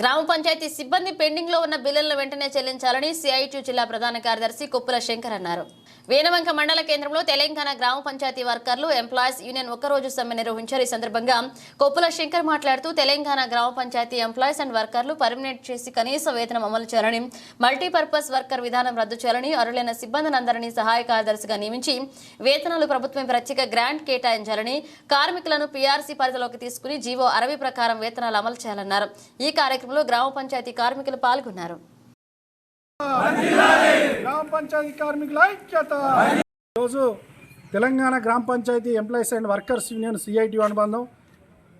గ్రామ పంచాయతీ సిబ్బంది పెండింగ్లో ఉన్న బిల్లులను వెంటనే చెల్లించాలని సిఐటి జిల్లా ప్రధాన కార్యదర్శి కొప్పుల శంకర్ అన్నారు. వేనవంక మండల కేంద్రంలో తెలంగాణ గ్రామ పంచాయతీ వర్కర్లు ఎంప్లాయీస్ యూనియన్ ఒక్కరోజు సమ్మె నిర్వహించారు. ఈ సందర్భంగా కొప్పుల శంకర్ మాట్లాడుతూ తెలంగాణ గ్రామ పంచాయతీ ఎంప్లాయీస్ అండ్ వర్కర్లు పర్మినెంట్ చేసి కనీస వేతనం అమలు చేయాలని మల్టీపర్పస్ వర్కర్ విధానం రద్దు చేయాలని అరులైన సిబ్బందినందరినీ సహాయ కార్యదర్శిగా నియమించి వేతనాలు ప్రభుత్వం ప్రత్యేక గ్రాంట్ కేటాయించాలని కార్మికులను పీఆర్సీ పరిధిలోకి తీసుకుని జీవో అరవై ప్రకారం వేతనాలు అమలు చేయాలన్నారు. ఈ కార్యక్రమంలో గ్రామ పంచాయతీ కార్మికులు పాల్గొన్నారు. గ్రామ పంచాయతీ కార్మికుల ఐక్యత. ఈరోజు తెలంగాణ గ్రామ panchayat employees and workers union CIT అనుబంధం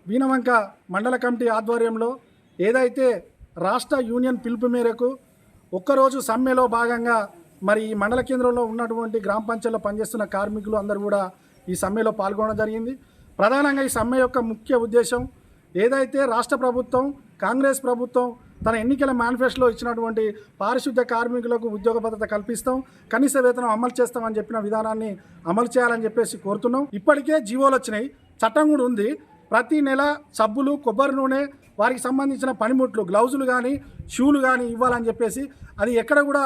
వీనవంక మండల కమిటీ ఆధ్వర్యంలో ఏదైతే రాష్ట్ర యూనియన్ పిలుపు మేరకు ఒక్కరోజు సమ్మెలో భాగంగా మరి ఈ మండల కేంద్రంలో ఉన్నటువంటి గ్రామ పంచాయతీలో పనిచేస్తున్న కార్మికులు అందరూ కూడా ఈ సమ్మెలో పాల్గొనడం జరిగింది. ప్రధానంగా ఈ సమ్మె యొక్క ముఖ్య ఉద్దేశం ఏదైతే రాష్ట్ర ప్రభుత్వం కాంగ్రెస్ ప్రభుత్వం తన ఎన్నికల మేనిఫెస్టోలో ఇచ్చినటువంటి పారిశుద్ధ్య కార్మికులకు ఉద్యోగ భద్రత కల్పిస్తాం కనీస వేతనం అమలు చేస్తామని చెప్పిన విధానాన్ని అమలు చేయాలని చెప్పేసి కోరుతున్నాం. ఇప్పటికే జీవోలు వచ్చినాయి. చట్టం కూడా ఉంది. ప్రతి నెల సబ్బులు కొబ్బరి నూనె వారికి సంబంధించిన పనిముట్లు గ్లౌజులు కానీ షూలు కానీ ఇవ్వాలని చెప్పేసి అది ఎక్కడ కూడా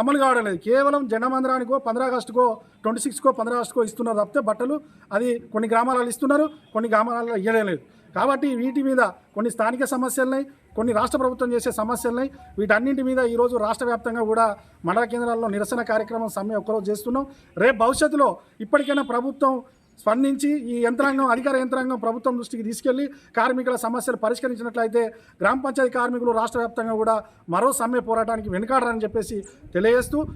అమలు కావడం లేదు. కేవలం జనమందిరానికో పంద్రా ఆగస్టుకో ట్వంటీ సిక్స్కో పంద్రా ఆగస్టుకో ఇస్తున్నారు తప్పితే బట్టలు అది కొన్ని గ్రామాలలో ఇస్తున్నారు కొన్ని గ్రామాలలో ఇవ్వడం లేదు. కాబట్టి వీటి మీద కొన్ని స్థానిక సమస్యలని కొన్ని రాష్ట్ర ప్రభుత్వం చేసే సమస్యలని వీటన్నింటి మీద ఈరోజు రాష్ట్ర వ్యాప్తంగా కూడా మండల కేంద్రాల్లో నిరసన కార్యక్రమం సమ్మె ఒక్కరోజు చేస్తున్నాం. రేపు భవిష్యత్తులో ఇప్పటికైనా ప్రభుత్వం స్పందించి ఈ యంత్రాంగం అధికార యంత్రాంగం ప్రభుత్వం దృష్టికి తీసుకెళ్ళి కార్మికుల సమస్యలు పరిష్కరించినట్లయితే గ్రామ పంచాయతీ కార్మికులు రాష్ట్ర వ్యాప్తంగా కూడా మరో సమ్మె పోరాటానికి వెనుకాడరని చెప్పేసి తెలియజేస్తూ